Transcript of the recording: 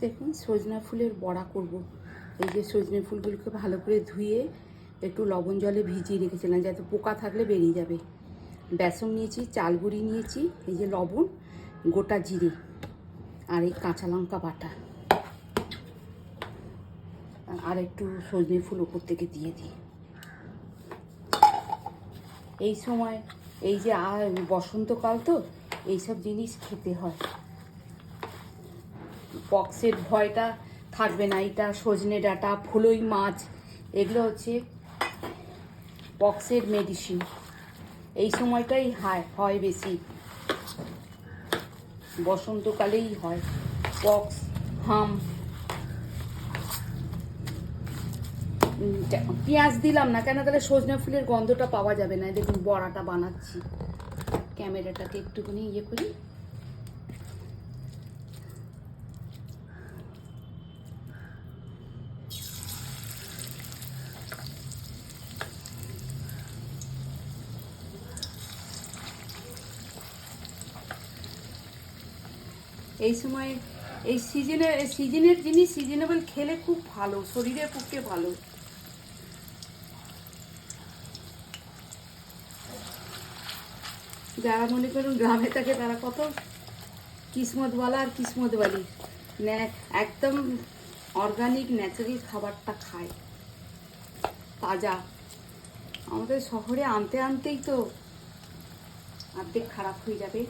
দেখুন সজনা ফুলের বড়া করব। এই যে সজনে ফুলগুলোকে ভালো করে ধুয়ে একটু লবণ জলে ভিজিয়ে রেখেছিলাম যাতে পোকা থাকলে বেরিয়ে যাবে। বেসন নিয়েছি, চাল গুঁড়ি নিয়েছি, এই যে লবণ, গোটা জিরে আর এই কাঁচা লঙ্কা বাটা। আর একটু সজনে ফুল ওপর থেকে দিয়ে দিই। এই সময় এই যে আর বসন্তকাল তো, এইসব জিনিস খেতে হয়। পক্সের ভয়টা থাকবে না এটা সজনে ডাঁটা, ফুলই মাছ, এগুলো হচ্ছে পক্সের মেডিসিন এই সময়টাই হয় হয় বেশি। বসন্তকালেই হয়। পক্স হাম। পেঁয়াজ দিলাম না, কেন তাহলে সজনে ফুলের গন্ধটা পাওয়া যাবে না। দেখুন, বড়াটা বানাচ্ছি। ক্যামেরাটাকে একটুখানি ইয়ে করি। এই সময় এই সিজনে সিজনের জিনিস সিজনেবল খেলে খুব ভালো, শরীরের পক্ষে ভালো। যারা মনে করুন গ্রামে থাকে, তারা কত কিসমতওয়ালা আর কিসমতওয়ালি একদম অর্গানিক ন্যাচারাল খাবারটা খায়। তাজা। আমাদের শহরে আনতে আনতেই তো অর্ধেক খারাপ হয়ে যাবে।